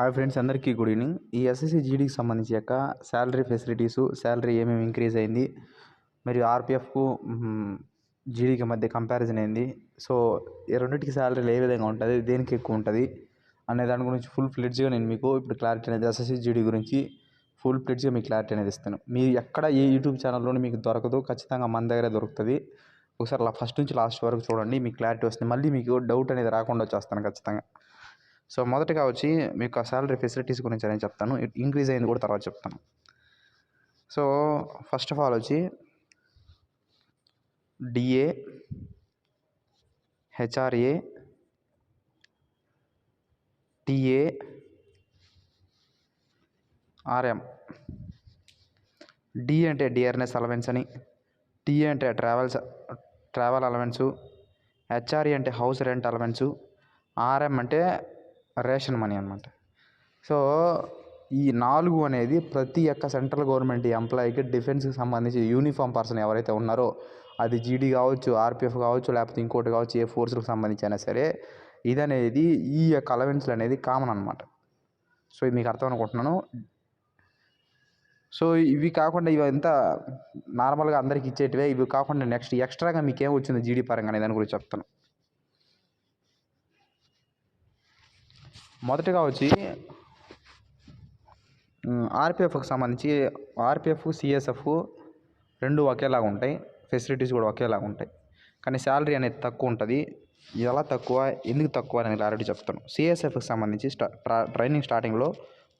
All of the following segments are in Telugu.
హాయ్ ఫ్రెండ్స్ అందరికీ గుడ్ ఈవినింగ్. ఈ ఎస్ఎస్సి జీడీకి సంబంధించి యొక్క శాలరీ ఫెసిలిటీసు శాలరీ ఏమేమి ఇంక్రీజ్ అయింది మరియు ఆర్పిఎఫ్కు జీడీకి మధ్య కంపారిజన్ అయింది సో ఈ రెండింటికి శాలరీలు ఏ విధంగా ఉంటుంది దేనికి ఎక్కువ ఉంటుంది అనే దాని గురించి ఫుల్ ఫ్లెడ్జ్గా నేను మీకు ఇప్పుడు క్లారిటీ అనేది ఎస్ఎస్సి జీడీ గురించి ఫుల్ ఫ్లెడ్జ్గా మీకు క్లారిటీ అనేది ఇస్తాను. మీరు ఎక్కడ ఏ యూట్యూబ్ ఛానల్లోనే మీకు దొరకదు ఖచ్చితంగా మన దగ్గరే దొరుకుతుంది. ఒకసారి అలా ఫస్ట్ నుంచి లాస్ట్ వరకు చూడండి మీకు క్లారిటీ వస్తుంది. మళ్ళీ మీకు డౌట్ అనేది రాకుండా వచ్చేస్తాను ఖచ్చితంగా. సో మొదటగా వచ్చి మీకు ఆ శాలరీ ఫెసిలిటీస్ గురించి నేను చెప్తాను. ఇంక్రీజ్ అయింది కూడా తర్వాత చెప్తాను. సో ఫస్ట్ ఆఫ్ ఆల్ వచ్చి DA HRA TA RM D అంటే డిఆర్ఎన్ఎస్ అలవెన్స్ అని టిఏ అంటే ట్రావెల్స్ ట్రావెల్ అలవెన్సు హెచ్ఆర్ఏ అంటే హౌస్ రెంట్ అలవెన్సు ఆర్ఎం అంటే రేషన్ మనీ అనమాట సో ఈ నాలుగు అనేది ప్రతి ఒక్క సెంట్రల్ గవర్నమెంట్ ఎంప్లాయీకి డిఫెన్స్కి సంబంధించి యూనిఫామ్ పర్సన్ ఎవరైతే ఉన్నారో అది జీడీ కావచ్చు ఆర్పిఎఫ్ కావచ్చు లేకపోతే ఇంకోటి కావచ్చు ఏ ఫోర్స్కి సంబంధించి అయినా సరే ఇది అనేది ఈ యొక్క అలవెన్స్లు అనేది కామన్ అనమాట సో ఇది మీకు అర్థం అనుకుంటున్నాను సో ఇవి కాకుండా ఇవి ఎంత నార్మల్గా అందరికి ఇచ్చేటివే. ఇవి కాకుండా నెక్స్ట్ ఎక్స్ట్రాగా మీకు ఏం వచ్చింది జీడీ పరంగా అనే దాని గురించి చెప్తాను. మొదటగా వచ్చి ఆర్పిఎఫ్కి సంబంధించి ఆర్పిఎఫ్ సిఎస్ఎఫ్ రెండు ఒకేలాగా ఉంటాయి. ఫెసిలిటీస్ కూడా ఒకేలాగా ఉంటాయి. కానీ శాలరీ అనేది తక్కువ ఉంటుంది. ఎలా తక్కువ? ఎందుకు తక్కువ అని క్లారిటీ చెప్తాను. సిఎస్ఎఫ్కి సంబంధించి స్టా ట్రా- ట్రైనింగ్ స్టార్టింగ్లో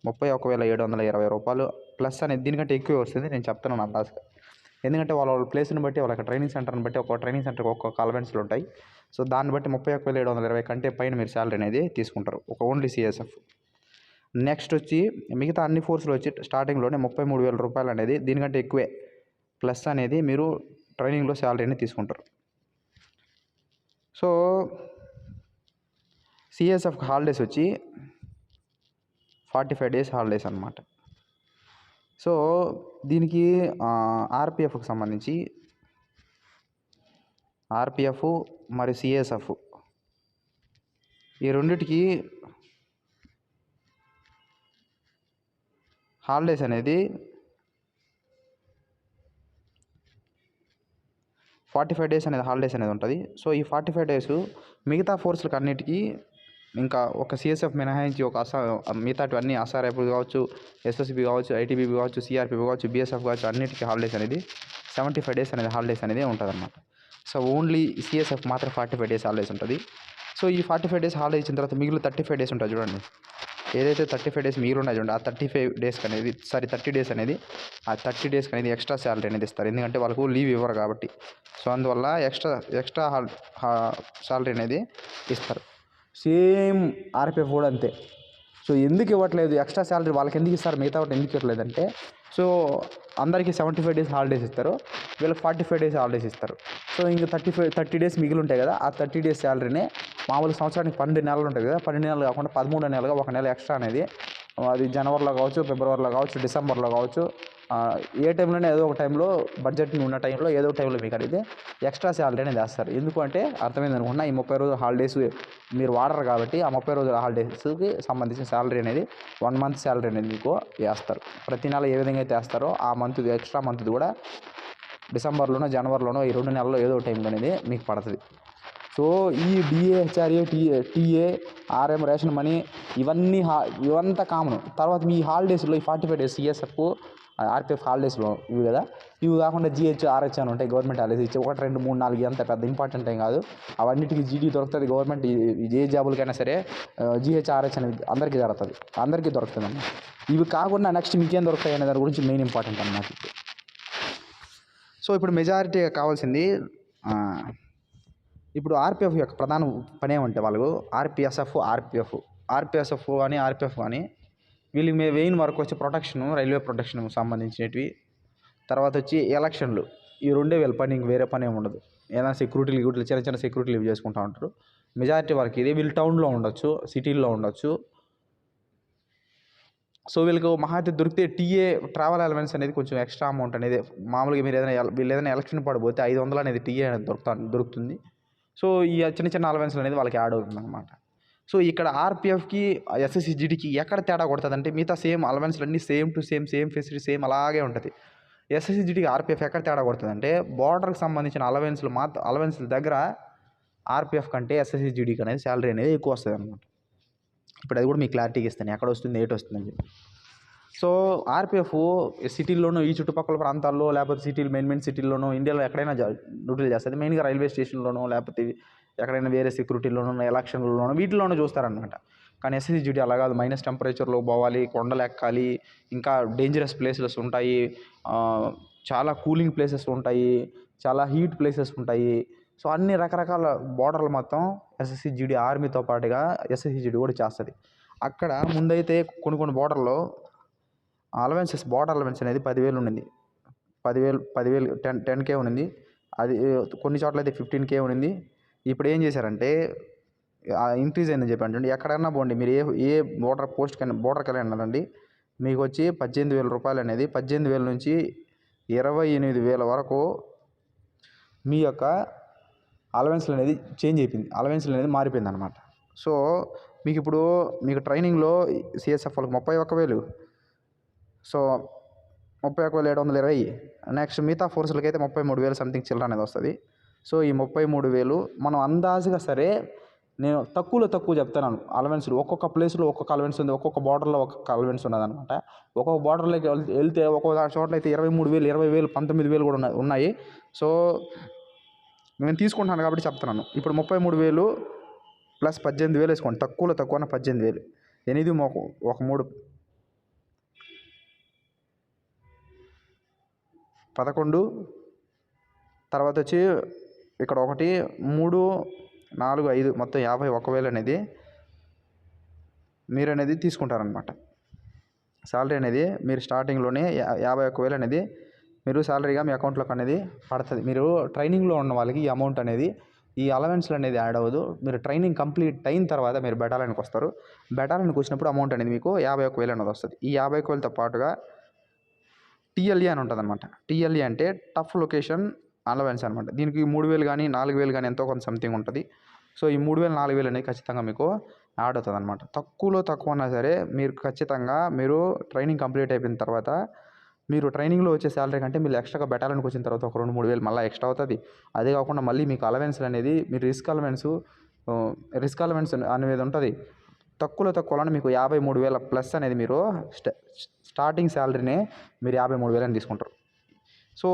ముప్పై ఒక వేల ఏడు వందల ఇరవై రూపాయలు. ప్లస్ అనేది దీనికంటే ఎక్కువ వస్తుంది. నేను చెప్తాను నా లాస్ట్గా ఎందుకంటే వాళ్ళ వాళ్ళ ప్లేస్ని బట్టి వాళ్ళ ట్రైనింగ్ సెంటర్ని బట్టి ఒక ట్రైనింగ్ సెంటర్కి ఒక్కొక్క అలవెన్స్లు ఉంటాయి. సో దాన్ని బట్టి ముప్పై ఒక్క వేల ఏడు వందల ఇరవై కంటే పైన మీరు శాలరీ అనేది తీసుకుంటారు. ఒక ఓన్లీ సిఎస్ఎఫ్ నెక్స్ట్ వచ్చి మిగతా అన్ని ఫోర్స్లో వచ్చి స్టార్టింగ్లోనే ముప్పై మూడు వేల రూపాయలు అనేది దీనికంటే ఎక్కువే. ప్లస్ అనేది మీరు ట్రైనింగ్లో శాలరీని తీసుకుంటారు. సో సిఎస్ఎఫ్ హాలిడేస్ వచ్చి ఫార్టీ ఫైవ్ డేస్ హాలిడేస్ అనమాట సో దీనికి ఆర్పిఎఫ్కి సంబంధించి ఆర్పిఎఫ్ మరియు సిఎస్ఎఫ్. ఈ రెండిటికి హాలిడేస్ అనేది ఫార్టీ ఫైవ్ డేస్ అనేది హాలిడేస్ అనేది ఉంటుంది. సో ఈ ఫార్టీ ఫైవ్ డేస్ మిగతా ఫోర్స్లకు అన్నిటికీ ఇంకా ఒక సిఎస్ఎఫ్ మినహాయించి ఒక అసా మిగతాటి అన్ని అసార్ఎఫ్ కావచ్చు ఎస్ఎస్బి కావచ్చు ఐటీబీబీ కావచ్చు సిఆర్పి కావచ్చు బిఎస్ఎఫ్ కావచ్చు అన్నిటికీ హాలిడేస్ అనేది సెవెంటీ ఫైవ్ డేస్ అనేది హాలిడేస్ అనేది ఉంటుంది అన్నమాట సో ఓన్లీ సిఎస్ఎఫ్ మాత్రం ఫార్టీ ఫైవ్ డేస్ హాలిడేస్ ఉంటుంది. సో ఈ ఫార్టీ ఫైవ్ డేస్ హాలిడే ఇచ్చిన తర్వాత మిగిలిన థర్టీ ఫైవ్ డేస్ ఉంటుంది చూడండి. ఏదైతే థర్టీ ఫైవ్ డేస్ మిగిలి ఉన్నాయి చూడండి ఆ థర్టీ ఫైవ్ డేస్కి అనేది సారీ థర్టీ డేస్ అనేది ఆ థర్టీ డేస్కి అనేది ఎక్స్ట్రా శాలరీ అనేది ఇస్తారు. ఎందుకంటే వాళ్ళకు లీవ్ ఇవ్వరు కాబట్టి. సో అందువల్ల ఎక్స్ట్రా ఎక్స్ట్రా శాలరీ అనేది ఇస్తారు. సేమ్ ఆర్పిఎఫ్ కూడా అంతే. సో ఎందుకు ఇవ్వట్లేదు? ఎక్స్ట్రా శాలరీ వాళ్ళకి ఎందుకు ఇస్తారు? మిగతా వాటి ఎందుకు ఇవ్వట్లేదంటే సో అందరికీ సెవెంటీ ఫైవ్ డేస్ హాలిడేస్ ఇస్తారు. వీళ్ళకి ఫార్టీ ఫైవ్ డేస్ హాలిడేస్ ఇస్తారు. సో ఇంకా థర్టీ ఫైవ్ థర్టీ డేస్ మిగిలి ఉంటాయి కదా ఆ థర్టీ డేస్ శాలరీనే మామూలు సంవత్సరానికి పన్నెండు నెలలు ఉంటుంది కదా పన్నెండు నెలలు కాకుండా పదమూడు నెలలుగా ఒక నెల ఎక్స్ట్రా అనేది అది జనవరిలో కావచ్చు ఫిబ్రవరిలో కావచ్చు డిసెంబర్లో కావచ్చు ఏ టైంలోనే ఏదో ఒక టైంలో బడ్జెట్ ఉన్న టైంలో ఏదో ఒక టైంలో మీకు అడిగితే ఎక్స్ట్రా శాలరీ అనేది వేస్తారు ఎందుకు అంటే అర్థమైంది అనుకున్నా ఈ ముప్పై రోజుల హాలిడేస్ మీరు వాడరు కాబట్టి ఆ ముప్పై రోజుల హాలిడేస్కి సంబంధించిన శాలరీ అనేది వన్ మంత్ శాలరీ అనేది మీకు వేస్తారు. ప్రతి నెల ఏ విధంగా అయితే వేస్తారో ఆ మంత్ ఎక్స్ట్రా మంత్ కూడా డిసెంబర్లోనో జనవరిలోనో ఈ రెండు నెలల్లో ఏదో ఒక టైంలో అనేది మీకు పడుతుంది. సో ఈ DA HRA TA TA RM ration money ఇవన్నీ హా ఇవంతా కామన్ తర్వాత మీ హాలిడేస్లో ఈ forty five days CSF RPF హాలిడేస్లో ఇవి కదా? ఇవి కాకుండా జిహెచ్ ఆర్హెచ్ అని ఉంటాయి గవర్నమెంట్ హాలిడేస్ ఇచ్చి ఒకటి రెండు మూడు నాలుగు అంత పెద్ద ఇంపార్టెంట్ ఏం కాదు. అవన్నిటికీ జీడీ దొరుకుతుంది గవర్నమెంట్ ఏ జాబులకైనా సరే జిహెచ్ ఆర్హెచ్ అనేది అందరికీ దొరుకుతుంది అందరికీ దొరుకుతుంది ఇవి కాకుండా నెక్స్ట్ మీకేం దొరుకుతాయి అనే దాని గురించి మెయిన్ ఇంపార్టెంట్ అన్నమాట సో ఇప్పుడు మెజారిటీ కావాల్సింది ఇప్పుడు ఆర్పిఎఫ్ యొక్క ప్రధాన పని ఏమంటే వాళ్ళకు ఆర్పిఎస్ఎఫ్ ఆర్పిఎఫ్ ఆర్పిఎస్ఎఫ్ కానీ ఆర్పిఎఫ్ కానీ వీళ్ళకి మే మెయిన్ వర్క్ వచ్చి ప్రొటెక్షన్ రైల్వే ప్రొటెక్షన్ సంబంధించినవి తర్వాత వచ్చి ఎలక్షన్లు. ఈ రెండే వీళ్ళ పని ఇంక వేరే పని ఏమి ఉండదు. ఏదైనా సెక్యూరిటీ గిక్యూరిటీ చిన్న చిన్న సెక్యూరిటీ ఇవి చేసుకుంటూ ఉంటారు. మెజారిటీ వర్క్ ఇది. వీళ్ళు టౌన్లో ఉండొచ్చు సిటీల్లో ఉండొచ్చు. సో వీళ్ళకి మహాతి దొరికితే టీఏ ట్రావెల్ అలవెన్స్ అనేది కొంచెం ఎక్స్ట్రా అమౌంట్ అనేది మామూలుగా మీరు ఏదైనా వీళ్ళు ఏదైనా ఎలక్షన్ పడిపోతే ఐదు వందలు అనేది టీఏ అనేది దొరుకుతా దొరుకుతుంది. సో ఈ చిన్న చిన్న అలవెన్స్ అనేది వాళ్ళకి యాడ్ అవుతుంది అనమాట సో ఇక్కడ ఆర్పిఎఫ్కి ఎస్ఎస్సిజిడికి ఎక్కడ తేడా కొడుతుంది అంటే మిగతా సేమ్ అలవెన్స్లు అన్నీ same to same same facility same అలాగే ఉంటుంది. ఎస్ఎస్సిజిడికి ఆర్పిఎఫ్ ఎక్కడ తేడా కొడుతుంది అంటే బార్డర్కి సంబంధించిన అలవెన్స్లు మాత్రం అలవెన్స్ల దగ్గర ఆర్పిఎఫ్ కంటే ఎస్ఎస్సిజిడికి అనేది శాలరీ అనేది ఎక్కువ వస్తుంది అనమాట ఇప్పుడు అది కూడా మీకు క్లారిటీగా ఇస్తాను. ఎక్కడ వస్తుంది ఏటి వస్తుందని చెప్పి. సో ఆర్పిఎఫ్ సిటీల్లోనూ ఈ చుట్టుపక్కల ప్రాంతాల్లో లేకపోతే సిటీలు మెయిన్ మెయిన్ సిటీల్లోనూ ఇండియాలో ఎక్కడైనా డ్యూటీలు చేస్తుంది. మెయిన్గా రైల్వే స్టేషన్లోనూ లేకపోతే ఎక్కడైనా వేరే సెక్యూరిటీలోనూ ఎలక్షన్లోనూ వీటిలోనూ చూస్తారనమాట కానీ ఎస్ఎస్జిడి అలా కాదు. మైనస్ టెంపరేచర్లో పోవాలి కొండలు ఎక్కాలి ఇంకా డేంజరస్ ప్లేసెస్ ఉంటాయి. చాలా కూలింగ్ ప్లేసెస్ ఉంటాయి చాలా హీట్ ప్లేసెస్ ఉంటాయి. సో అన్ని రకరకాల బోర్డర్లు మొత్తం ఎస్ఎస్సిజిడి ఆర్మీతో పాటుగా ఎస్ఎస్సిజిడి కూడా చేస్తుంది. అక్కడ ముందైతే కొన్ని కొన్ని బోర్డర్లో అలవెన్సెస్ బోర్డర్ అలవెన్స్ అనేది పదివేలు ఉండింది పదివేలు పదివేలు టెన్ టెన్ కే ఉన్నింది. అది కొన్ని చోట్ల అయితే ఫిఫ్టీన్ కే ఉన్నింది. ఇప్పుడు ఏం చేశారంటే ఇంక్రీజ్ అయిందని చెప్పి అంటే ఎక్కడైనా పోండి మీరు ఏ ఏ బోర్డర్ పోస్ట్ బోర్డర్ బోర్డర్కి వెళ్ళండి మీకు వచ్చి పద్దెనిమిది వేల రూపాయలు అనేది పద్దెనిమిది వేల నుంచి ఇరవై ఎనిమిది వేల వరకు మీ యొక్క అలవెన్స్లు అనేది చేంజ్ అయిపోయింది అలవెన్స్లు అనేది మారిపోయింది అనమాట సో మీకు ఇప్పుడు మీకు ట్రైనింగ్లో సిఎస్ఎఫ్ వాళ్ళకి ముప్పై ఒక్క వేలు సో ముప్పై ఒక్క వేల ఏడు వందల ఇరవై. నెక్స్ట్ మిగతా ఫోర్సులకి అయితే ముప్పై మూడు వేలు సంథింగ్ చిల్లర అనేది వస్తుంది. సో ఈ ముప్పై మూడు వేలు మనం అందాజుగా సరే నేను తక్కువలో తక్కువ చెప్తున్నాను. అలవెన్స్లు ఒక్కొక్క ప్లేస్లో ఒక్కొక్క అలవెన్స్ ఉంది ఒక్కొక్క బార్డర్లో ఒక్కొక్క అలవెన్స్ ఉన్నదన్నమాట. ఒక్కొక్క బార్డర్లోకి వెళ్తే ఒక్కొక్క చోట్ల అయితే ఇరవై మూడు వేలు ఇరవై వేలు పంతొమ్మిది వేలు కూడా ఉన్నాయి ఉన్నాయి. సో నేను తీసుకుంటాను కాబట్టి చెప్తున్నాను. ఇప్పుడు ముప్పై మూడు వేలు ప్లస్ పద్దెనిమిది వేలు వేసుకోండి. తక్కువలో తక్కువ పద్దెనిమిది వేలు. ఎనిమిది ఒక ఒక మూడు. పదకొండు. తర్వాత వచ్చి ఇక్కడ ఒకటి మూడు నాలుగు ఐదు మొత్తం యాభై ఒకవేలు అనేది మీరు అనేది తీసుకుంటారనమాట శాలరీ అనేది మీరు స్టార్టింగ్లోనే యాభై ఒక్క వేలు అనేది మీరు శాలరీగా మీ అకౌంట్లోకి అనేది పడుతుంది. మీరు ట్రైనింగ్లో ఉన్న వాళ్ళకి ఈ అమౌంట్ అనేది ఈ అలవెన్స్లు అనేది యాడ్ అవ్వదు. మీరు ట్రైనింగ్ కంప్లీట్ అయిన తర్వాత మీరు బెటాలయానికి వస్తారు. బెటాలయానికి వచ్చినప్పుడు అమౌంట్ అనేది మీకు యాభై ఒక్క వేలు అనేది వస్తుంది. ఈ యాభై ఒక్క వేలతో పాటుగా టీఎల్ఈ అని ఉంటుంది అనమాట టీఎల్ఈ అంటే టఫ్ లొకేషన్ అలవెన్స్ అనమాట దీనికి మూడు వేలు కానీ నాలుగు వేలు కానీ ఎంతో కొంత సంథింగ్ ఉంటుంది. సో ఈ మూడు వేలు నాలుగు వేలు అనేది ఖచ్చితంగా మీకు యాడ్ అవుతుంది అనమాట తక్కువలో తక్కువ అన్నా సరే మీరు ఖచ్చితంగా మీరు ట్రైనింగ్ కంప్లీట్ అయిపోయిన తర్వాత మీరు ట్రైనింగ్లో వచ్చే శాలరీ కంటే మీరు ఎక్స్ట్రాగా బెటాలనికి వచ్చిన తర్వాత ఒక రెండు మూడు వేలు మళ్ళీ ఎక్స్ట్రా అవుతుంది. అదే కాకుండా మళ్ళీ మీకు అలవెన్స్ అనేది మీరు రిస్క్ అలవెన్స్ రిస్క్ అలవెన్స్ అనేది ఉంటుంది. తక్కువలో తక్కువలో మీకు యాభై మూడు వేల ప్లస్ అనేది మీరు స్ట- స్టార్టింగ్ శాలరీనే మీరు యాభై మూడు వేలని తీసుకుంటారు. సో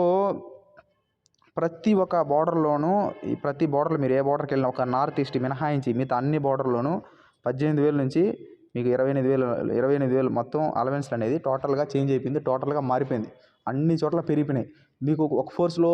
ప్రతి ఒక్క బార్డర్లోనూ ఈ ప్రతి బార్డర్లో మీరు ఏ బార్డర్కి వెళ్ళినా ఒక నార్త్ ఈస్ట్ మినహాయించి మిగతా అన్ని బార్డర్లోనూ పద్దెనిమిది వేల నుంచి మీకు ఇరవై ఎనిమిది వేలు ఇరవై ఎనిమిది వేలు మొత్తం అలవెన్స్ అనేది టోటల్గా చేంజ్ అయిపోయింది టోటల్గా మారిపోయింది. అన్ని చోట్ల పెరిగిపోయినాయి. మీకు ఒక ఫోర్స్లో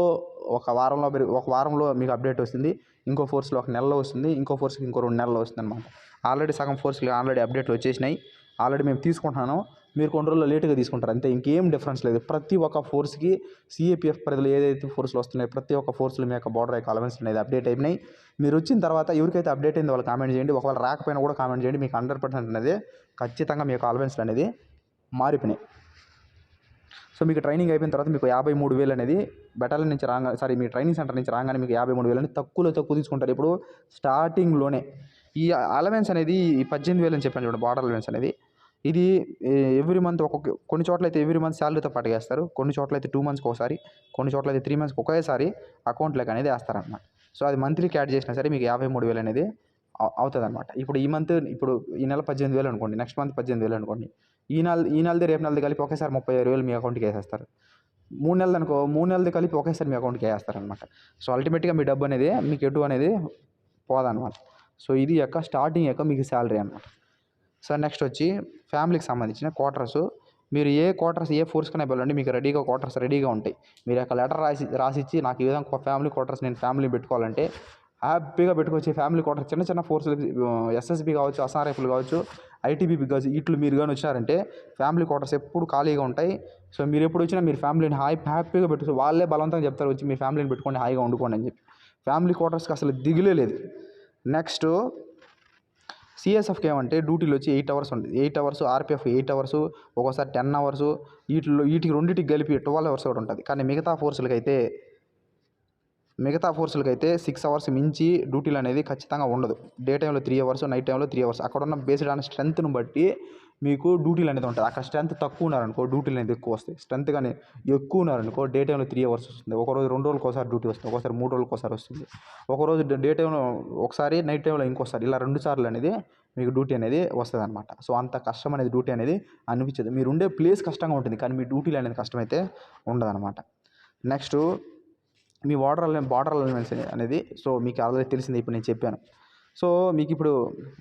ఒక వారంలో పెరిగి ఒక వారంలో మీకు అప్డేట్ వస్తుంది ఇంకో ఫోర్స్లో ఒక నెలలో వస్తుంది ఇంకో ఫోర్స్కి ఇంకో రెండు నెలలు వస్తుంది అనమాట ఆల్రెడీ సగం ఫోర్స్కి ఆల్రెడీ అప్డేట్లు వచ్చేసినాయి. ఆల్రెడీ మేము తీసుకుంటున్నాను. మీరు కొన్ని రోజుల్లో లేట్గా తీసుకుంటారు. అంతే ఇంకేం డిఫరెన్స్ లేదు. ప్రతి ఒక్క ఫోర్స్కి సిఏపిఎఫ్ పరిధిలో ఏదైతే ఫోర్స్లు వస్తున్నాయో ప్రతి ఒక్క ఫోర్స్లో మీ యొక్క బార్డర్ యొక్క అలవెన్స్ అనేది అప్డేట్ అయినాయి. మీరు వచ్చిన తర్వాత ఎవరికైతే అప్డేట్ అయిందో వాళ్ళు కామెంట్ చేయండి. ఒకవేళ రాకపోయినా కూడా కామెంట్ చేయండి. మీకు హండ్రెడ్ పర్సెంట్ అనేది ఖచ్చితంగా మీ యొక్క అలవెన్స్లు అనేది మారిపోయినాయి. సో మీకు ట్రైనింగ్ అయిపోయిన తర్వాత మీకు యాభై మూడు వేలు అనేది బెటాలియన్ నుంచి రాగా సారీ మీ ట్రైనింగ్ సెంటర్ నుంచి రాగానే మీకు యాభై మూడు వేలు అనేది తక్కువలో తక్కువ తీసుకుంటారు. ఇప్పుడు స్టార్టింగ్లోనే ఈ అలవెన్స్ అనేది ఈ పద్దెనిమిది వేలు అని చెప్పాను చూడండి బార్డర్ అలవెన్స్ అనేది. ఇది ఎవ్రీ మంత్ ఒక్కొక్క కొన్ని చోట్ల అయితే ఎవ్రీ మంత్ శాలరీతో పాటు వేస్తారు కొన్ని చోట్ల అయితే టూ మంత్స్కి ఒకసారి కొన్ని చోట్ల అయితే త్రీ మంత్స్కి ఒకేసారి అకౌంట్లోకి అనేది వేస్తారనమాట సో అది మంత్లీకి యాడ్ చేసినా సరే మీకు యాభై మూడు వేలు అనేది అవుతుంది అనమాట ఇప్పుడు ఈ మంత్ ఇప్పుడు ఈ నెల పద్దెనిమిది వేలు అనుకోండి నెక్స్ట్ మంత్ పద్దెనిమిది వేలు అనుకోండి ఈ నెల ఈ నెలది రేపు నెలది కలిపి ఒకేసారి ముప్పై ఆరు వేలు మీ అకౌంట్కి వేసేస్తారు. మూడు నెలలు అనుకో మూడు నెలది కలిపి ఒకేసారి మీ అకౌంట్కి వేస్తారనమాట సో అల్టిమేట్గా మీ డబ్బు అనేది మీకు ఎటు అనేది పోదనమాట సో ఇది యొక్క స్టార్టింగ్ యొక్క మీకు శాలరీ అనమాట సో నెక్స్ట్ వచ్చి ఫ్యామిలీకి సంబంధించిన క్వార్టర్స్. మీరు ఏ క్వార్టర్స్ ఏ ఫోర్స్కైనా వెళ్ళండి మీకు రెడీగా క్వార్టర్స్ రెడీగా ఉంటాయి. మీరు యొక్క లెటర్ రాసి రాసిచ్చి నాకు ఈ విధంగా ఫ్యామిలీ క్వార్టర్స్ నేను ఫ్యామిలీ పెట్టుకోవాలంటే హ్యాపీగా పెట్టుకోవచ్చు. ఫ్యామిలీ క్వార్టర్స్ చిన్న చిన్న ఫోర్సులు ఎస్ఎస్బి కావచ్చు అసార్ఎఫ్లు కావచ్చు ఐటీబీపీ కావచ్చు ఇట్లు మీరు కానీ వచ్చారంటే ఫ్యామిలీ క్వార్టర్స్ ఎప్పుడు ఖాళీగా ఉంటాయి. సో మీరు ఎప్పుడు వచ్చినా మీరు ఫ్యామిలీని హాయ్ హ్యాపీగా పెట్టుకో వాళ్ళే బలవంతంగా చెప్తారు వచ్చి మీ ఫ్యామిలీని పెట్టుకోండి హాయిగా వండుకోండి అని చెప్పి. ఫ్యామిలీ క్వార్టర్స్కి అసలు దిగులే లేదు. నెక్స్ట్ సిఎస్ఎఫ్కి ఏమంటే డ్యూటీలు వచ్చి ఎయిట్ అవర్స్ ఉంటుంది eight hours RPF eight hours ఒక్కోసారి టెన్ అవర్స్ వీటిలో వీటికి రెండింటికి కలిపి ట్వెల్వ్ అవర్స్ కూడా ఉంటుంది. కానీ మిగతా ఫోర్సులకి అయితే మిగతా ఫోర్సులకి అయితే సిక్స్ అవర్స్ మించి డ్యూటీలు అనేది ఖచ్చితంగా ఉండదు. డే టైంలో త్రీ అవర్స్ నైట్ టైంలో త్రీ అవర్స్. అక్కడ ఉన్న బేస్డ్ ఆన్ స్ట్రెంత్ను బట్టి మీకు డ్యూటీలు అనేది ఉంటుంది. అక్కడ స్ట్రెంత్ తక్కువ ఉన్నారనుకో డ్యూటీలు అనేది ఎక్కువ వస్తాయి. స్ట్రెంత్ కానీ ఎక్కువ ఉన్నారనుకో డే టైంలో త్రీ అవర్స్ వస్తుంది. ఒక రోజు రెండు రోజులకు ఒకసారి డ్యూటీ వస్తుంది. ఒకసారి మూడు రోజులకు ఒకసారి వస్తుంది. ఒక రోజు డే టైంలో ఒకసారి నైట్ టైంలో ఇంకోసారి ఇలా రెండు సార్లు అనేది మీకు డ్యూటీ అనేది వస్తుంది అనమాట సో అంత కష్టం అనేది డ్యూటీ అనేది అనిపించదు. మీరు ఉండే ప్లేస్ కష్టంగా ఉంటుంది. కానీ మీ డ్యూటీలు అనేది కష్టమైతే ఉండదన్నమాట. నెక్స్ట్ మీ వాటర్ బార్డర్ అలైన్మెంట్స్ అనేది సో మీకు ఆల్రెడీ తెలిసింది. ఇప్పుడు నేను చెప్పాను. సో మీకు ఇప్పుడు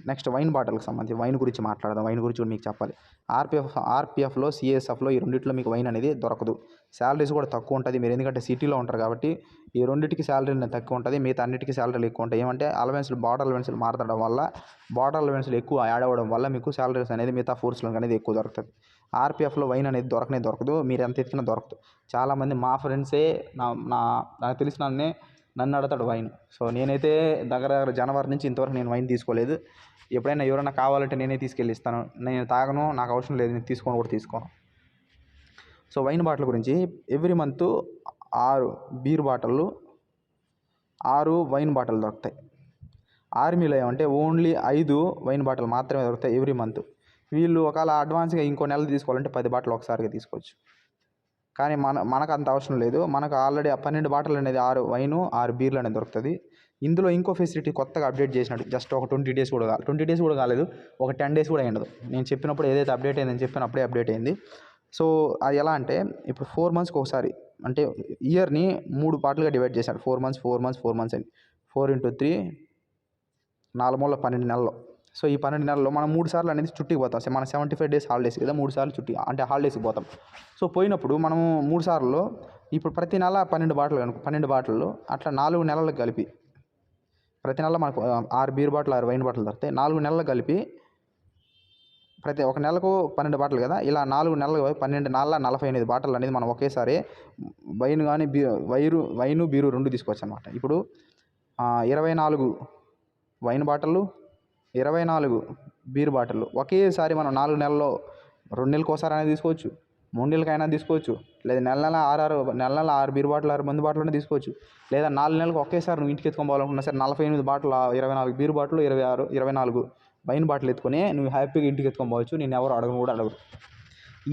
నెక్స్ట్ వైన్ బాటిల్కి సంబంధించి వైన్ గురించి మాట్లాడదాం వైన్ గురించి కూడా మీకు చెప్పాలి. ఆర్పిఎఫ్ ఆర్పిఎఫ్లో సిఎస్ఎఫ్లో ఈ రెండిట్లో మీకు వైన్ అనేది దొరకదు. శాలరీస్ కూడా తక్కువ ఉంటుంది. మీరు ఎందుకంటే సిటీలో ఉంటారు కాబట్టి ఈ రెండింటికి శాలరీ తక్కువ ఉంటుంది. మిగతా అన్నిటికీ శాలరీలు ఎక్కువ ఉంటాయి. ఏమంటే అలవెన్స్లు బార్డర్ అలవెన్స్లు మారడం వల్ల బార్డర్ అలవెన్స్లు ఎక్కువ యాడ్ అవ్వడం వల్ల మీకు శాలరీస్ అనేది మిగతా ఫోర్స్లో అనేది ఎక్కువ దొరుకుతుంది. ఆర్పిఎఫ్లో వైన్ అనేది దొరకనే దొరకదు. మీరు ఎంత ఎత్తినా దొరకదు. చాలామంది మా ఫ్రెండ్సే నా నా నాకు తెలిసిన నన్ను అడతాడు వైన్ సో నేనైతే దగ్గర దగ్గర జనవరి నుంచి ఇంతవరకు నేను వైన్ తీసుకోలేదు. ఎప్పుడైనా ఎవరైనా కావాలంటే నేనే తీసుకెళ్ళి ఇస్తాను. నేను తాగను నాకు అవసరం లేదు నేను తీసుకొని కూడా తీసుకోను. సో వైన్ బాటిల్ గురించి ఎవ్రీ మంత్ ఆరు బీర్ బాటిళ్ళు ఆరు వైన్ బాటిల్ దొరుకుతాయి. ఆర్మీలో ఏమంటే ఓన్లీ ఐదు వైన్ బాటిల్ మాత్రమే దొరుకుతాయి ఎవ్రీ మంత్ వీళ్ళు ఒకవేళ అడ్వాన్స్గా ఇంకో నెల తీసుకోవాలంటే పది బాటిల్ ఒకసారిగా తీసుకోవచ్చు. కానీ మన మనకు అంత అవసరం లేదు. మనకు ఆల్రెడీ పన్నెండు బాటలు అనేది ఆరు వైను ఆరు బీర్లు అనేది దొరుకుతుంది. ఇందులో ఇంకో ఫెసిలిటీ కొత్తగా అప్డేట్ చేసినట్టు జస్ట్ ఒక ట్వంటీ డేస్ కూడా కాదు ట్వంటీ డేస్ కూడా కాలేదు ఒక టెన్ డేస్ కూడా అయ్యిండదు. నేను చెప్పినప్పుడు ఏదైతే అప్డేట్ అయిందని చెప్పాను అప్పుడే అప్డేట్ అయింది. సో అది ఎలా అంటే ఇప్పుడు ఫోర్ మంత్స్కి ఒకసారి అంటే ఇయర్ని మూడు పార్ట్లుగా డివైడ్ చేశాడు. Four months four months four months అని. ఫోర్ ఇంటూ త్రీ నాలుగు మూల పన్నెండు నెలలు. సో ఈ పన్నెండు నెలల్లో మనం మూడు సార్లు అనేది చుట్టికి పోతాం. మన సెవెంటీ ఫైవ్ డేస్ హాలిడేస్ కదా మూడు సార్లు చుట్టి అంటే హాలిడేస్కి పోతాం. సో పోయినప్పుడు మనము మూడు సార్లు ఇప్పుడు ప్రతి నెల పన్నెండు బాటిల్ కనుక పన్నెండు బాటిళ్ళు అట్లా నాలుగు నెలలకు కలిపి ప్రతి నెల మనకు ఆరు బీర్ బాటిల్ ఆరు వైన్ బాటిల్ దొరుకుతాయి నాలుగు నెలలు కలిపి ప్రతి ఒక నెలకు పన్నెండు బాటిల్ కదా ఇలా నాలుగు నెలలు పన్నెండు నెలల నలభై ఎనిమిది బాటిల్ అనేది మనం ఒకేసారి వైన్ కానీ బీ వైరు వైను బీరు రెండు తీసుకోవచ్చు అనమాట ఇప్పుడు ఇరవై నాలుగు వైన్ బాటలు ఇరవై నాలుగు బీర్ బాటిల్ ఒకేసారి మనం నాలుగు నెలల్లో రెండు నెలలకు ఒకసారి అయినా తీసుకోవచ్చు మూడు నెలలకైనా తీసుకోవచ్చు లేదా నెల నెల ఆరు ఆరు నెల నెల ఆరు బీర్ బాటిల్ ఆరు మందు బాటిల్ తీసుకోవచ్చు లేదా నాలుగు నెలలకు ఒకేసారి నువ్వు ఇంటికి ఎత్తుకొని పోవాలనుకున్నా సరే నలభై ఎనిమిది బాటిల్ ఇరవై నాలుగు బీర్ బాటిల్ ఇరవై ఆరు ఇరవై నాలుగు వైన్ బాటిల్ ఎత్తుకొని నువ్వు హ్యాపీగా ఇంటికి ఎత్తుకొని పోవచ్చు. నేను ఎవరు అడగను కూడా అడగరు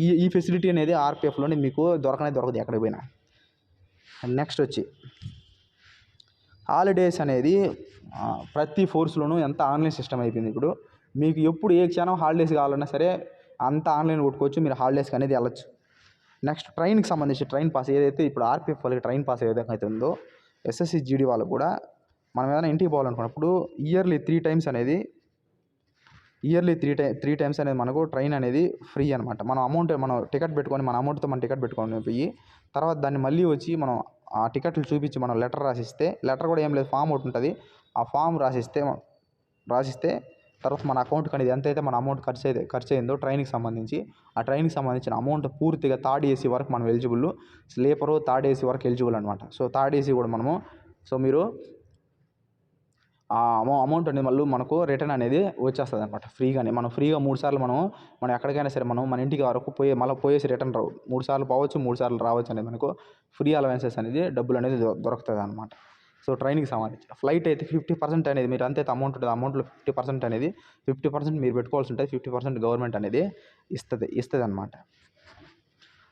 ఈ ఈ ఫెసిలిటీ అనేది ఆర్పిఎఫ్లోనే మీకు దొరకనే దొరకదు ఎక్కడికి పోయినా. నెక్స్ట్ వచ్చి హాలిడేస్ అనేది ప్రతి ఫోర్స్లోనూ ఎంత ఆన్లైన్ సిస్టమ్ అయిపోయింది ఇప్పుడు మీకు ఎప్పుడు ఏ క్షణం హాలిడేస్ కావాలన్నా సరే అంత ఆన్లైన్ కొట్టుకోవచ్చు మీరు హాలిడేస్కి అనేది వెళ్ళచ్చు. నెక్స్ట్ ట్రైన్కి సంబంధించి ట్రైన్ పాస్ ఏదైతే ఇప్పుడు ఆర్పిఎఫ్ వాళ్ళకి ట్రైన్ పాస్ ఏ విధంగా అయితే ఉందో ఎస్ఎస్సి జీడీ వాళ్ళకు కూడా మనం ఏదైనా ఇంటికి పోవాలనుకున్నప్పుడు ఇయర్లీ త్రీ టైమ్స్ అనేది ఇయర్లీ త్రీ టై త్రీ టైమ్స్ అనేది మనకు ట్రైన్ అనేది ఫ్రీ అనమాట మనం అమౌంట్ మనం టికెట్ పెట్టుకొని మన అమౌంట్తో మనం టికెట్ పెట్టుకొని పోయి తర్వాత దాన్ని మళ్ళీ వచ్చి మనం ఆ టికెట్లు చూపించి మనం లెటర్ రాసిస్తే లెటర్ కూడా ఏం లేదు ఫామ్ ఒకటి ఉంటుంది. ఆ ఫామ్ రాసిస్తే రాసిస్తే తర్వాత మన అకౌంట్కి అనేది ఎంతైతే మన అమౌంట్ ఖర్చు అయితే ఖర్చు అయిందో ట్రైన్కి సంబంధించి ఆ ట్రైన్కి సంబంధించిన అమౌంట్ పూర్తిగా థర్డ్ ఏసీ వరకు మనం ఎలిజిబుల్ స్లీపరు థర్డ్ ఏసీ వరకు ఎలిజిబుల్ అనమాట సో థర్డ్ ఏసీ కూడా మనము సో మీరు అమౌంట్ అనేది మళ్ళీ మనకు రిటర్న్ అనేది వచ్చేస్తుంది అనమాట ఫ్రీగానే. మనం ఫ్రీగా మూడు సార్లు మనం మనం ఎక్కడికైనా సరే మనం మన ఇంటికి వరకు పోయే మళ్ళీ పోయేసి రిటర్న్ రావు. మూడు సార్లు పోవచ్చు మూడు సార్లు రావచ్చు అనేది మనకు ఫ్రీ అలవెన్సెస్ అనేది డబ్బులు అనేది దొరుకుతుంది అనమాట సో ట్రైన్కి సంబంధించి. ఫ్లైట్ అయితే ఫిఫ్టీ పర్సెంట్ అనేది మీరు అంతే అమౌంట్ ఉంటుంది. అమౌంట్లో ఫిఫ్టీ పర్సెంట్ అనేది ఫిఫ్టీ పర్సెంట్ మీరు పెట్టుకోవాల్సి ఉంటుంది ఫిఫ్టీ పర్సెంట్ గవర్నమెంట్ అనేది ఇస్తుంది ఇస్తుంది అనమాట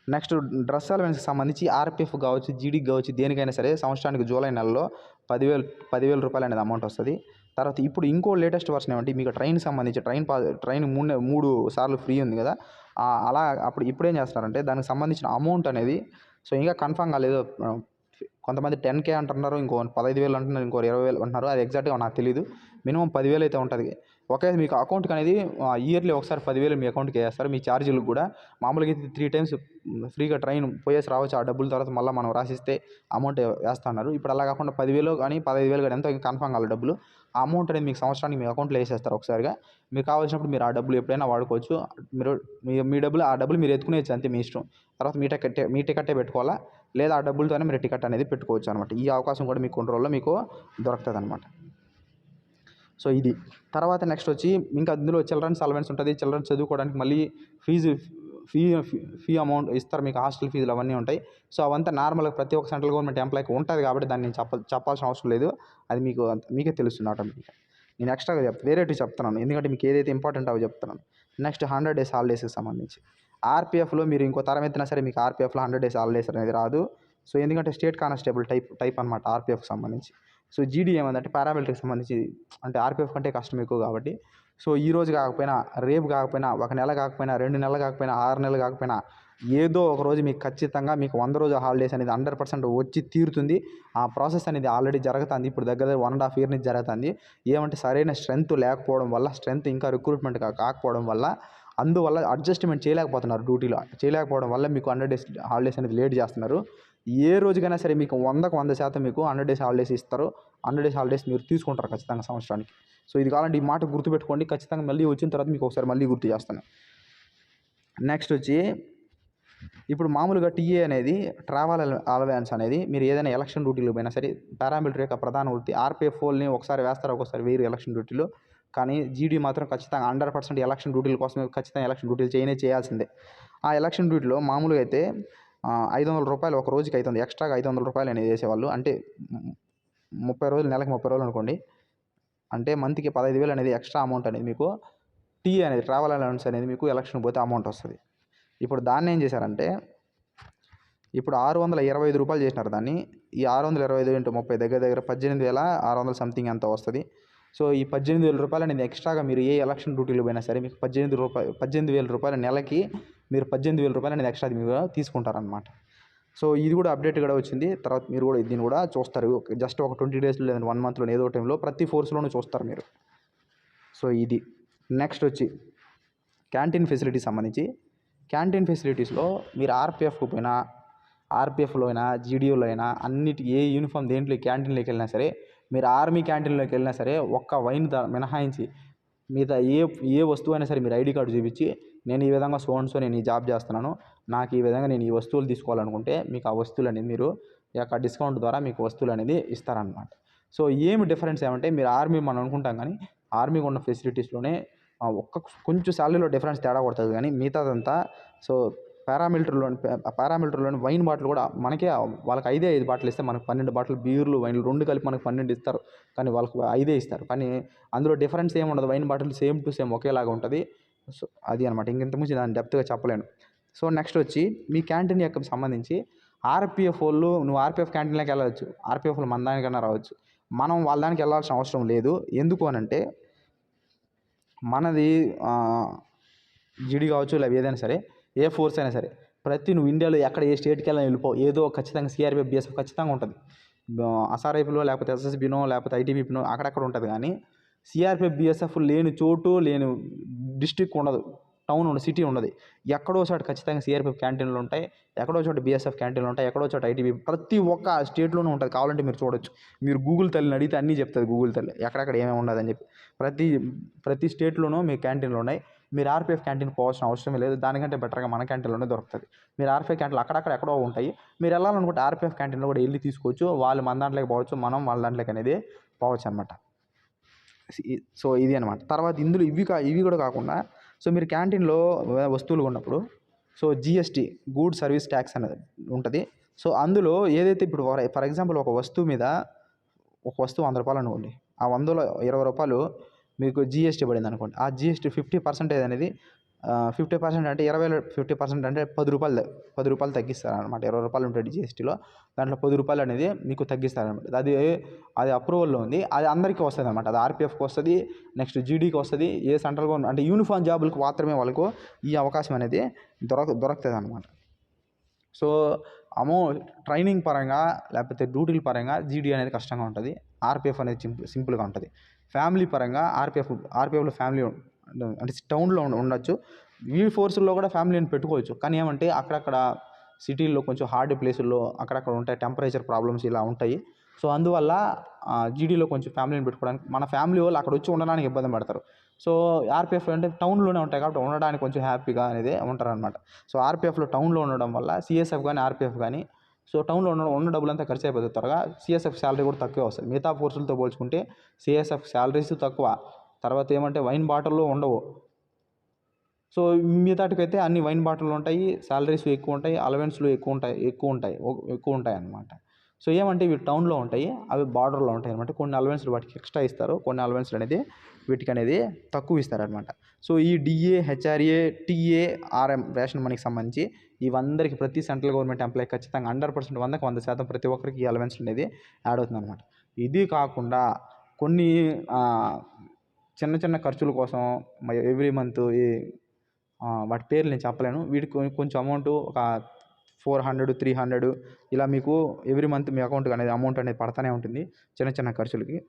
నెక్స్ట్ డ్రెస్ అలవెన్స్కి సంబంధించి ఆర్పిఎఫ్ కావచ్చు జీడీకి కావచ్చు దేనికైనా సరే సంవత్సరానికి జూలై నెలలో పదివేలు పదివేల రూపాయలు అనేది అమౌంట్ వస్తుంది. తర్వాత ఇప్పుడు ఇంకో లేటెస్ట్ వర్షన్ ఏమంటే మీకు ట్రైన్ సంబంధించి ట్రైన్ పా ట్రైన్ మూడు మూడు సార్లు ఫ్రీ ఉంది కదా. అలా అప్పుడు ఇప్పుడు ఏం చేస్తున్నారంటే దానికి సంబంధించిన అమౌంట్ అనేది సో ఇంకా కన్ఫామ్ కాలేదు. కొంతమంది టెన్ కే అంటున్నారు ఇంకో పదహైదు వేలు అంటున్నారు ఇంకో ఇరవై వేలు అంటున్నారు అది ఎగ్జాక్ట్గా నాకు తెలియదు మినిమం పదివేలు అయితే ఉంటుంది. ఒకే మీకు అకౌంట్కి అనేది ఇయర్లీ ఒకసారి పదివేలు మీ అకౌంట్కి వేస్తారు. మీ ఛార్జీలు కూడా మామూలుగా అయితే త్రీ టైమ్స్ ఫ్రీగా ట్రైన్ పోయేసి రావచ్చు. ఆ డబ్బుల తర్వాత మళ్ళీ మనం రాసిస్తే అమౌంట్ వేస్తున్నారు. ఇప్పుడు అలా కాకుండా పదివేలు కానీ పదహైదు వేలు కానీ ఎంతో కన్ఫామ్ కావాలి డబ్బులు. ఆ అమౌంట్ అనేది మీకు సంవత్సరానికి మీ అకౌంట్లో వేసేస్తారు ఒకసారిగా. మీకు కావాల్సినప్పుడు మీరు ఆ డబ్బులు ఎప్పుడైనా వాడుకోవచ్చు. మీరు మీ మీ డబ్బులు ఆ డబ్బులు మీరు ఎత్తుకునేచ్చు అంతే మీ ఇష్టం. తర్వాత మీ టికెట్ మీ టికెట్టే పెట్టుకోవాలా? లేదా ఆ డబ్బులతోనే మీరు టికెట్ అనేది పెట్టుకోవచ్చు అనమాట ఈ అవకాశం కూడా మీకు కొన్ని రోజుల్లో మీకు దొరుకుతుంది అనమాట సో ఇది. తర్వాత నెక్స్ట్ వచ్చి ఇంకా అందులో చిల్డ్రన్స్ అలవెన్స్ ఉంటుంది. చిల్డ్రన్స్ చదువుకోవడానికి మళ్ళీ ఫీజు ఫీ ఫీ అమౌంట్ ఇస్తారు. మీకు హాస్టల్ ఫీజులు అవన్నీ ఉంటాయి. సో అవంతా నార్మల్గా ప్రతి ఒక్క సెంట్రల్ గవర్నమెంట్ ఎంప్లాయ్కి ఉంటుంది కాబట్టి దాన్ని నేను చెప్ప చెప్పాల్సిన అవసరం లేదు. అది మీకు మీకే తెలుస్తుంది ఆటోమేటిక్గా నేను ఎక్స్ట్రాగా చెప్తాను వేరేటివి చెప్తున్నాను. ఎందుకంటే మీకు ఏదైతే ఇంపార్టెంట్ అవి చెప్తున్నాను. నెక్స్ట్ హండ్రెడ్ డేస్ హాలిడేస్కి సంబంధించి. ఆర్పిఎఫ్లో మీరు ఇంకో తరం ఎత్తినా సరే మీకు ఆర్పిఎఫ్లో హండ్రెడ్ డేస్ హాలిడేస్ అనేది రాదు. సో ఎందుకంటే స్టేట్ కానిస్టేబుల్ టైప్ టైప్ అనమాట ఆర్పిఎఫ్కి సంబంధించి. సో జీడీ ఏమందంటే పారామిలిటరీకి సంబంధించి అంటే ఆర్పిఎఫ్ కంటే కష్టం ఎక్కువ కాబట్టి. సో ఈ రోజు కాకపోయినా రేపు కాకపోయినా ఒక నెల కాకపోయినా రెండు నెలలు కాకపోయినా ఆరు నెలలు కాకపోయినా ఏదో ఒక రోజు మీకు ఖచ్చితంగా మీకు వంద రోజు హాలిడేస్ అనేది హండ్రెడ్ పర్సెంట్ వచ్చి తీరుతుంది. ఆ ప్రాసెస్ అనేది ఆల్రెడీ జరుగుతుంది. ఇప్పుడు దగ్గర దగ్గర వన్ అండ్ హాఫ్ ఇయర్ నుంచి జరుగుతుంది. ఏమంటే సరైన స్ట్రెంత్ లేకపోవడం వల్ల స్ట్రెంత్ ఇంకా రిక్రూట్మెంట్ కాకపోవడం వల్ల అందువల్ల అడ్జస్ట్మెంట్ చేయలేకపోతున్నారు డ్యూటీలో చేయలేకపోవడం వల్ల మీకు హండ్రెడ్ డేస్ హాలిడేస్ అనేది లేట్ చేస్తున్నారు. ఏ రోజుకైనా సరే మీకు వందకు వంద శాతం మీకు హండ్రెడ్ డేస్ హాలిడేస్ ఇస్తారు. హండ్రెడ్ డేస్ హాలిడేస్ మీరు తీసుకుంటారు ఖచ్చితంగా సంవత్సరానికి. సో ఇది కావాలంటే ఈ మాట గుర్తుపెట్టుకోండి. ఖచ్చితంగా మళ్ళీ వచ్చిన తర్వాత మీకు ఒకసారి మళ్ళీ గుర్తు చేస్తాను. నెక్స్ట్ వచ్చి ఇప్పుడు మామూలుగా టీఏ అనేది ట్రావెల్ అలవెన్స్ అనేది మీరు ఏదైనా ఎలక్షన్ డ్యూటీలో పోయినా సరే పారామిలిటరీ యొక్క ప్రధాన వృత్తి ఆర్పిఎఫ్ వాళ్ళని ఒకసారి వేస్తారు ఒకసారి వేరు ఎలక్షన్ డ్యూటీలో. కానీ జీడీ మాత్రం ఖచ్చితంగా హండ్రెడ్ పర్సెంట్ ఎలక్షన్ డ్యూటీల కోసమే ఖచ్చితంగా ఎలక్షన్ డ్యూటీలు చేయనే చేయాల్సిందే. ఆ ఎలక్షన్ డ్యూటీలో మామూలుగా అయితే ఐదు వందల రూపాయలు ఒక రోజుకి అవుతుంది ఎక్స్ట్రాగా ఐదు వందల రూపాయలు అనేది వేసేవాళ్ళు. అంటే ముప్పై రోజులు నెలకు ముప్పై రోజులు అనుకోండి. అంటే మంత్కి పదహైదు వేలు అనేది ఎక్స్ట్రా అమౌంట్ అనేది మీకు టీ అనేది ట్రావెల్ అలవెన్స్ అనేది మీకు ఎలక్షన్ పోతే అమౌంట్ వస్తుంది. ఇప్పుడు దాన్ని ఏం చేశారంటే ఇప్పుడు ఆరు వందల ఇరవై ఐదు రూపాయలు చేసినారు దాన్ని. ఈ ఆరు వందల ఇరవై ఐదు ఇంటూ ముప్పై దగ్గర దగ్గర పద్దెనిమిది వేల ఆరు వందల సంథింగ్ ఎంత వస్తుంది. సో ఈ పద్దెనిమిది వేల రూపాయలు అనేది ఎక్స్ట్రాగా మీరు ఏ ఎలక్షన్ డ్యూటీలో పోయినా సరే మీకు పద్దెనిమిది రూపాయలు పద్దెనిమిది వేల రూపాయల నెలకి మీరు పద్దెనిమిది వేల రూపాయలు అనేది ఎక్స్ట్రా మీరు తీసుకుంటారనమాట సో ఇది కూడా అప్డేట్ కూడా వచ్చింది. తర్వాత మీరు కూడా దీన్ని కూడా చూస్తారు. జస్ట్ ఒక ట్వంటీ డేస్లో లేదా వన్ మంత్లో ఏదో టైంలో ప్రతి ఫోర్స్లోనూ చూస్తారు మీరు. సో ఇది. నెక్స్ట్ వచ్చి క్యాంటీన్ ఫెసిలిటీ సంబంధించి. క్యాంటీన్ ఫెసిలిటీస్లో మీరు ఆర్పిఎఫ్కి పోయినా ఆర్పిఎఫ్లో అయినా జీడియోలో అయినా అన్నిటి ఏ యూనిఫామ్ దేంట్లో క్యాంటీన్లోకి వెళ్ళినా సరే మీరు ఆర్మీ క్యాంటీన్లోకి వెళ్ళినా సరే ఒక్క వైన్ ద- మినహాయించి మిగతా ఏ ఏ వస్తువు అయినా సరే మీరు ఐడి కార్డు చూపించి నేను ఈ విధంగా సో అండ్ సో నేను ఈ జాబ్ చేస్తున్నాను. నాకు ఈ విధంగా నేను ఈ వస్తువులు తీసుకోవాలనుకుంటే మీకు ఆ వస్తువులు అనేది మీరు యొక్క డిస్కౌంట్ ద్వారా మీకు వస్తువులు అనేది ఇస్తారనమాట సో ఏమి డిఫరెన్స్ ఏమంటే మీరు ఆర్మీ మనం అనుకుంటాం కానీ ఆర్మీకి ఉన్న ఫెసిలిటీస్లోనే ఒక్క కొంచెం శాలరీలో డిఫరెన్స్ తేడా కొడుతుంది కానీ మిగతాదంతా సో పారామిలిటరీలో పారామిలిటరీలోని వైన్ బాటిల్ కూడా మనకే వాళ్ళకి ఐదే ఐదు బాటిల్ ఇస్తే మనకు పన్నెండు బాటిల్ బీర్లు వైన్లు రెండు కలిపి మనకు పన్నెండు ఇస్తారు. కానీ వాళ్ళకి ఐదే ఇస్తారు. కానీ అందులో డిఫరెన్స్ ఏమి ఉండదు wine bottle same to same ఒకేలాగా ఉంటుంది. సో అది అనమాట. ఇంతకుమించి దాని డెప్త్గా చెప్పలేను. సో నెక్స్ట్ వచ్చి మీ క్యాంటీన్ యొక్క సంబంధించి ఆర్పిఎఫ్ వాళ్ళు నువ్వు ఆర్పిఎఫ్ క్యాంటీన్లోకి వెళ్ళవచ్చు. ఆర్పిఎఫ్లు మన దానికన్నా రావచ్చు. మనం వాళ్ళ దానికి వెళ్ళాల్సిన అవసరం లేదు. ఎందుకు అని అంటే మనది జిడి కావచ్చు లేదా ఏదైనా సరే ఏ ఫోర్స్ అయినా సరే ప్రతి నువ్వు ఇండియాలో ఎక్కడ ఏ స్టేట్కి వెళ్ళినా వెళ్ళిపో. ఏదో ఖచ్చితంగా సిఆర్పిఎఫ్ బిఎస్ఎఫ్ ఖచ్చితంగా ఉంటుంది. అసారైపులో లేకపోతే ఎస్ఎస్బినో లేకపోతే ఐటీబీపీనో అక్కడక్కడ ఉంటుంది కానీ సిఆర్పిఎఫ్ బిఎస్ఎఫ్ లేని చోటు లేని డిస్టిక్ ఉండదు. టౌన్ ఉండదు సిటీ ఉండదు. ఎక్కడో చోట ఖచ్చితంగా సిఆర్పిఎఫ్ క్యాంటీన్లు ఉంటాయి. ఎక్కడో చోట బీఎస్ఎఫ్ క్యాంటీన్లు ఉంటాయి. ఎక్కడో చోట ఐటీబీ ప్రతి ఒక్క స్టేట్లోనూ ఉంటుంది. కావాలంటే మీరు చూడొచ్చు. మీరు గూగుల్ తల్లిని అడిగితే అన్నీ చెప్తుంది గూగుల్ తల్లి. ఎక్కడెక్కడ ఏమేమి ఉండదని చెప్పి. ప్రతి ప్రతి స్టేట్లోనూ మీ క్యాంటీన్లు ఉన్నాయి. మీరు ఆర్పిఎఫ్ క్యాంటీన్ పోవాల్సిన అవసరం లేదు. దానికంటే బెటర్గా మన క్యాంటీన్లోనే దొరుకుతుంది. మీరు ఆర్పిఎఫ్ క్యాంటీన్లు అక్కడక్కడ ఎక్కడో ఉంటాయి. మీరు వెళ్ళాలనుకుంటే ఆర్పిఎఫ్ క్యాంటీన్లో కూడా వెళ్ళి తీసుకోవచ్చు. వాళ్ళు మన దాంట్లోకి పోవచ్చు. మనం వాళ్ళ దాంట్లోకి అనేది పోవచ్చు అనమాట సో ఇది అనమాట తర్వాత ఇందులో ఇవి కా ఇవి కూడా కాకుండా సో మీరు క్యాంటీన్లో వస్తువులు కొన్నప్పుడు so GST good service tax అనేది ఉంటుంది. సో అందులో ఏదైతే ఇప్పుడు ఫర్ ఎగ్జాంపుల్ ఒక వస్తువు మీద ఒక వస్తువు వంద రూపాయలు అనుకోండి ఆ వందలో ఇరవై రూపాయలు మీకు జిఎస్టీ పడింది అనుకోండి ఆ జిఎస్టీ ఫిఫ్టీ పర్సెంటేజ్ అనేది ఫిఫ్టీ పర్సెంట్ అంటే ఇరవై ఫిఫ్టీ పర్సెంట్ అంటే పది రూపాయలు పది రూపాయలు తగ్గిస్తారు అనమాట ఇరవై రూపాయలు ఉంటుంది జిఎస్టీలో. దాంట్లో పది రూపాయలు అనేది మీకు తగ్గిస్తారు అనమాట అది అది అప్రూవల్లో ఉంది. అది అందరికీ వస్తుంది అనమాట అది ఆర్పిఎఫ్కి వస్తుంది నెక్స్ట్ జీడీకి వస్తుంది. ఏ సెంట్రల్ గవర్నమెంట్ అంటే యూనిఫామ్ జాబులకు మాత్రమే వాళ్ళకు ఈ అవకాశం అనేది దొరక దొరుకుతుంది అనమాట సో అమౌంట్ ట్రైనింగ్ పరంగా లేకపోతే డ్యూటీల పరంగా జీడీ అనేది కష్టంగా ఉంటుంది. ఆర్పిఎఫ్ అనేది సింపుల్ సింపుల్గా ఉంటుంది. ఫ్యామిలీ పరంగా ఆర్పిఎఫ్ ఆర్పిఎఫ్లో ఫ్యామిలీ అంటే టౌన్లో ఉండొచ్చు. ఈ ఫోర్సుల్లో కూడా ఫ్యామిలీని పెట్టుకోవచ్చు. కానీ ఏమంటే అక్కడక్కడ సిటీల్లో కొంచెం హార్డ్ ప్లేసుల్లో అక్కడక్కడ ఉంటాయి టెంపరేచర్ ప్రాబ్లమ్స్ ఇలా ఉంటాయి. సో అందువల్ల జీడీలో కొంచెం ఫ్యామిలీని పెట్టుకోవడానికి మన ఫ్యామిలీ వాళ్ళు అక్కడ వచ్చి ఉండడానికి ఇబ్బంది పడతారు. సో ఆర్పిఎఫ్ అంటే టౌన్లోనే ఉంటాయి కాబట్టి ఉండడానికి కొంచెం హ్యాపీగా అనేది ఉంటారనమాట సో ఆర్పిఎఫ్లో టౌన్లో ఉండడం వల్ల సిఎస్ఎఫ్ కానీ ఆర్పిఎఫ్ కానీ సో టౌన్లో ఉన్న ఉన్న డబ్బులంతా ఖర్చు అయిపోతుంది త్వరగా. సిఎస్ఎఫ్ శాలరీ కూడా తక్కువే వస్తుంది. మిగతా ఫోర్సులతో పోల్చుకుంటే సిఎస్ఎఫ్ శాలరీస్ తక్కువ. తర్వాత ఏమంటే వైన్ బాటిల్లో ఉండవు. సో మిగతాటికైతే అన్ని వైన్ బాటిల్ ఉంటాయి శాలరీస్ ఎక్కువ ఉంటాయి అలవెన్స్లు ఎక్కువ ఉంటాయి ఎక్కువ ఉంటాయి ఎక్కువ ఉంటాయి అన్నమాట. సో ఏమంటే ఇవి టౌన్లో ఉంటాయి అవి బార్డర్లో ఉంటాయి అనమాట కొన్ని అలవెన్స్లు వాటికి ఎక్స్ట్రా ఇస్తారు కొన్ని అలవెన్స్లు అనేది వీటికి అనేది తక్కువ ఇస్తారనమాట సో ఈ DA HRA TA RM ration మనీకి సంబంధించి ఇవందరికి ప్రతి సెంట్రల్ గవర్నమెంట్ ఎంప్లాయ్ ఖచ్చితంగా హండ్రెడ్ పర్సెంట్ వందకు వంద శాతం ప్రతి ఒక్కరికి ఈ అలవెన్స్ అనేది యాడ్ అవుతుంది అనమాట ఇది కాకుండా కొన్ని చిన్న చిన్న ఖర్చుల కోసం ఎవ్రీ మంత్ ఈ వాటి పేర్లు నేను చెప్పలేను. వీటికి కొంచెం అమౌంట్ ఒక ఫోర్ హండ్రెడ్ త్రీ హండ్రెడ్ ఇలా మీకు ఎవ్రీ మంత్ మీ అకౌంట్కి అనేది అమౌంట్ అనేది పడతానే ఉంటుంది చిన్న చిన్న ఖర్చులకి.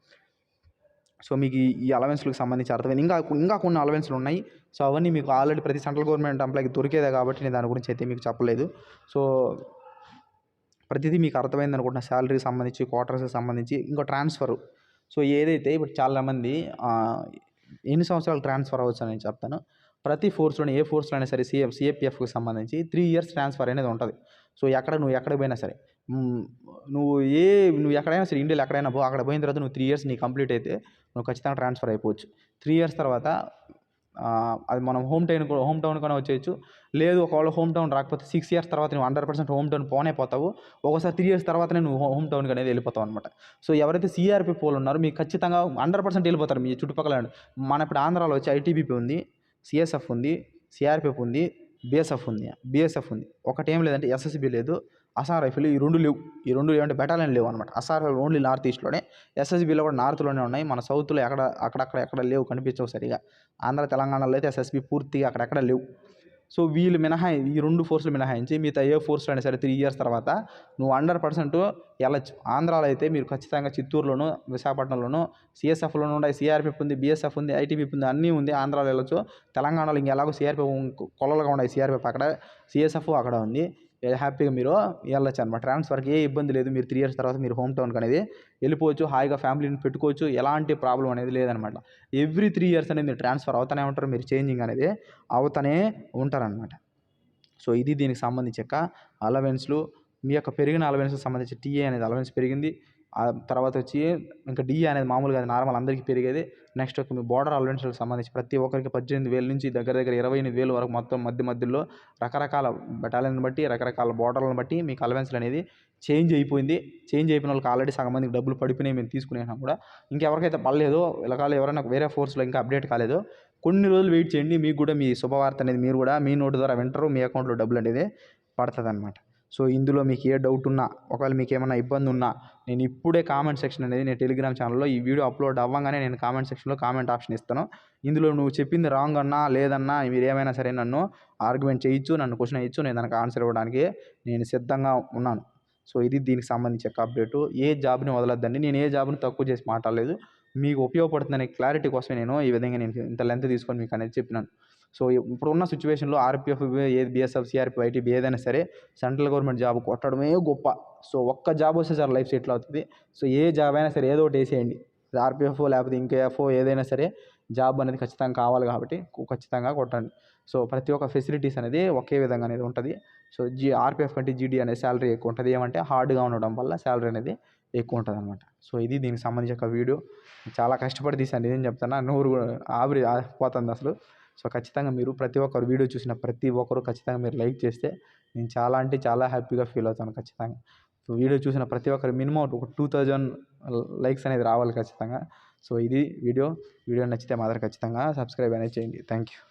సో మీకు ఈ- అలవెన్స్లకు సంబంధించి అర్థమైంది. ఇంకా ఇంకా కొన్ని అలవెన్స్లు ఉన్నాయి. సో అవన్నీ మీకు ఆల్రెడీ ప్రతి సెంట్రల్ గవర్నమెంట్ ఎంప్లాయ్కి దొరికేదే కాబట్టి నేను దాని గురించి అయితే మీకు చెప్పలేదు. సో ప్రతిదీ మీకు అర్థమైంది అనుకుంటున్నా. శాలరీకి సంబంధించి క్వార్టర్స్కి సంబంధించి ఇంకో ట్రాన్స్ఫర్ సో ఏదైతే ఇప్పుడు చాలామంది ఎన్ని సంవత్సరాలు ట్రాన్స్ఫర్ అవ్వచ్చు అని నేను చెప్తాను. ప్రతి ఫోర్స్లోనే ఏ ఫోర్స్లో అయినా సరే సిఎఫ్ సిఎపిఎఫ్కి సంబంధించి త్రీ ఇయర్స్ ట్రాన్స్ఫర్ అనేది ఉంటుంది. సో ఎక్కడ నువ్వు ఎక్కడ పోయినా సరే నువ్వు ఏ నువ్వు ఎక్కడైనా సరే ఇండియాలో ఎక్కడైనా పో అక్కడ పోయిన తర్వాత నువ్వు త్రీ ఇయర్స్ నీ కంప్లీట్ అయితే నువ్వు ఖచ్చితంగా ట్రాన్స్ఫర్ అయిపోవచ్చు. త్రీ ఇయర్స్ తర్వాత అది మనం హోమ్ టౌన్ హోమ్ టౌన్ కూడా వచ్చేయచ్చు. లేదు ఒకవేళ హోమ్ టౌన్ రాకపోతే సిక్స్ ఇయర్స్ తర్వాత నువ్వు హండ్రెడ్ పర్సెంట్ హోమ్ టౌన్ పోనే పోతావు. ఒకసారి త్రీ ఇయర్స్ తర్వాతనే నువ్వు హోమ్ టౌన్కి అనేది వెళ్ళిపోతావు అనమాట సో ఎవరైతే సిఆర్పి పోలు ఉన్నారో మీకు ఖచ్చితంగా హండ్రెడ్ పర్సెంట్ వెళ్ళిపోతారు. మీ చుట్టుపక్కల మన ఇప్పుడు ఆంధ్రాలో వచ్చి ఐటీబీపీ ఉంది సిఎస్ఎఫ్ ఉంది సిఆర్పిఎఫ్ ఉంది బిఎస్ఎఫ్ ఉంది బిఎస్ఎఫ్ ఉంది. ఒకటి ఏం లేదంటే ఎస్ఎస్బి లేదు. అసార్ రైఫిల్ ఈ రెండు లేవు. ఈ రెండు లేవంటే బెటాలియన్ లేవు అనమాట అసార్ రైఫిల్ ఓన్లీ నార్త్ ఈస్ట్లోనే ఎస్ఎస్బీలో కూడా నార్త్లోనే ఉన్నాయి. మన సౌత్లో ఎక్కడ అక్కడక్కడ ఎక్కడ లేవు కనిపించవు సరిగా. ఆంధ్ర తెలంగాణలో అయితే ఎస్ఎస్బీ పూర్తిగా అక్కడెక్కడ లేవు. సో వీళ్ళు మినహాయి ఈ రెండు ఫోర్సులు మినహాయించి మిగతా ఏ ఫోర్స్లో అయినా సరే త్రీ ఇయర్స్ తర్వాత నువ్వు హండ్రెడ్ పర్సెంట్ వెళ్ళచ్చు ఆంధ్రాలో అయితే మీరు ఖచ్చితంగా చిత్తూరులోను విశాఖపట్నంలోను సిఎస్ఎఫ్లోనూ ఉన్నాయి సిఆర్పిఎఫ్ ఉంది బిఎస్ఎఫ్ ఉంది ఐటీపీఎఫ్ ఉంది అన్నీ ఉంది ఆంధ్రాలో వెళ్ళొచ్చు. తెలంగాణలో ఇంకా ఎలాగో సిఆర్పిఎఫ్ కొలలుగా ఉన్నాయి సిఆర్పిఎఫ్ అక్కడ సిఎస్ఎఫ్ అక్కడ ఉంది. హ్యాపీగా మీరు వెళ్ళచ్చు అనమాట ట్రాన్స్ఫర్కి ఏ ఇబ్బంది లేదు. మీరు త్రీ ఇయర్స్ తర్వాత మీరు హోమ్ టౌన్కి అనేది వెళ్ళిపోవచ్చు. హాయిగా ఫ్యామిలీని పెట్టుకోవచ్చు. ఎలాంటి ప్రాబ్లం అనేది లేదనమాట ఎవ్రీ త్రీ ఇయర్స్ అనేది మీరు ట్రాన్స్ఫర్ అవుతానే ఉంటారు. మీరు చేంజింగ్ అనేది అవుతానే ఉంటారనమాట సో ఇది దీనికి సంబంధించి యొక్క అలవెన్స్లు. మీ యొక్క పెరిగిన అలవెన్స్కి సంబంధించి టీఏ అనేది అలవెన్స్ పెరిగింది. తర్వాత వచ్చి ఇంకా డిఏ అనేది మామూలుగా అది నార్మల్ అందరికీ పెరిగేది. నెక్స్ట్ ఒక మీ బోర్డర్ అలవెన్స్లకు సంబంధించి ప్రతి ఒక్కరికి పద్దెనిమిది వేల నుంచి దగ్గర దగ్గర ఇరవై ఎనిమిది వేలు వరకు మొత్తం మధ్య మధ్యలో రకరకాల బెటాలియన్ బట్టి రకరకాల బోర్డర్లను బట్టి మీకు అలవెన్స్లు అనేది చేంజ్ అయిపోయింది. చేంజ్ అయిపోయిన వాళ్ళకి ఆల్రెడీ సగం మందికి డబ్బులు పడిపోయినాయి మేము తీసుకునేనా కూడా. ఇంకెవరికైతే పడలేదో ఇలాగ ఎవరైనా వేరే ఫోర్స్లో ఇంకా అప్డేట్ కాలేదో. కొన్ని రోజులు వెయిట్ చేయండి మీకు కూడా మీ శుభవార్త అనేది మీరు కూడా మీ నోటు ద్వారా వింటారు మీ అకౌంట్లో డబ్బులు అనేది పడుతుంది అనమాట సో ఇందులో మీకు ఏ డౌట్ ఉన్నా ఒకవేళ మీకు ఏమైనా ఇబ్బంది ఉన్నా నేను ఇప్పుడే కామెంట్ సెక్షన్ అనేది నేను టెలిగ్రామ్ ఛానల్లో ఈ వీడియో అప్లోడ్ అవ్వగానే నేను కామెంట్ సెక్షన్లో కామెంట్ ఆప్షన్ ఇస్తాను. ఇందులో నువ్వు చెప్పింది రాంగ్ అన్నా లేదన్నా మీరు ఏమైనా సరే నన్ను ఆర్గ్యుమెంట్ చేయొచ్చు నన్ను క్వశ్చన్ వేయచ్చు నేను దానికి ఆన్సర్ ఇవ్వడానికి నేను సిద్ధంగా ఉన్నాను. సో ఇది దీనికి సంబంధించి యొక్క అప్డేటు ఏ జాబ్ని వదలొద్దండి. నేను ఏ జాబ్ని తక్కువ చేసి మాట్లాడలేదు. మీకు ఉపయోగపడుతుందనే క్లారిటీ కోసమే నేను ఈ విధంగా నేను ఇంత లెంత్ తీసుకొని మీకు అనేది చెప్పినాను. సో ఇప్పుడు ఉన్న సిచ్యువేషన్లో ఆర్పిఎఫ్ ఏది బిఎస్ఎఫ్ సిఆర్పి ఐటీబీ ఏదైనా సరే సెంట్రల్ గవర్నమెంట్ జాబ్ కొట్టడమే గొప్ప. సో ఒక్క జాబ్ వస్తే సార్ లైఫ్ సెటిల్ అవుతుంది. సో ఏ జాబ్ అయినా సరే ఏదో ఒకటి వేసేయండి. ఆర్పిఎఫ్ లేకపోతే ఇంకేఎఫ్ ఏదైనా సరే జాబ్ అనేది ఖచ్చితంగా కావాలి కాబట్టి ఖచ్చితంగా కొట్టండి. సో ప్రతి ఒక్క ఫెసిలిటీస్ అనేది ఒకే విధంగా అనేది ఉంటుంది. సో జీ ఆర్పిఎఫ్ కంటే జీడీ అనేది శాలరీ ఎక్కువ ఉంటుంది. ఏమంటే హార్డ్గా ఉండడం వల్ల శాలరీ అనేది ఎక్కువ ఉంటుంది అనమాట సో ఇది దీనికి సంబంధించి ఒక వీడియో. చాలా కష్టపడి తీసాను నిజం చెప్తాను నూరు ఆవిరి పోతుంది అసలు. సో ఖచ్చితంగా మీరు ప్రతి ఒక్కరు వీడియో చూసిన ప్రతి ఒక్కరు ఖచ్చితంగా మీరు లైక్ చేస్తే నేను చాలా అంటే చాలా హ్యాపీగా ఫీల్ అవుతాను ఖచ్చితంగా. సో వీడియో చూసిన ప్రతి ఒక్కరు మినిమం ఒక టూ థౌజండ్ లైక్స్ అనేది రావాలి ఖచ్చితంగా. సో ఇది వీడియో. వీడియో నచ్చితే మాత్రం ఖచ్చితంగా సబ్స్క్రైబ్ అనేది చేయండి. Thank you.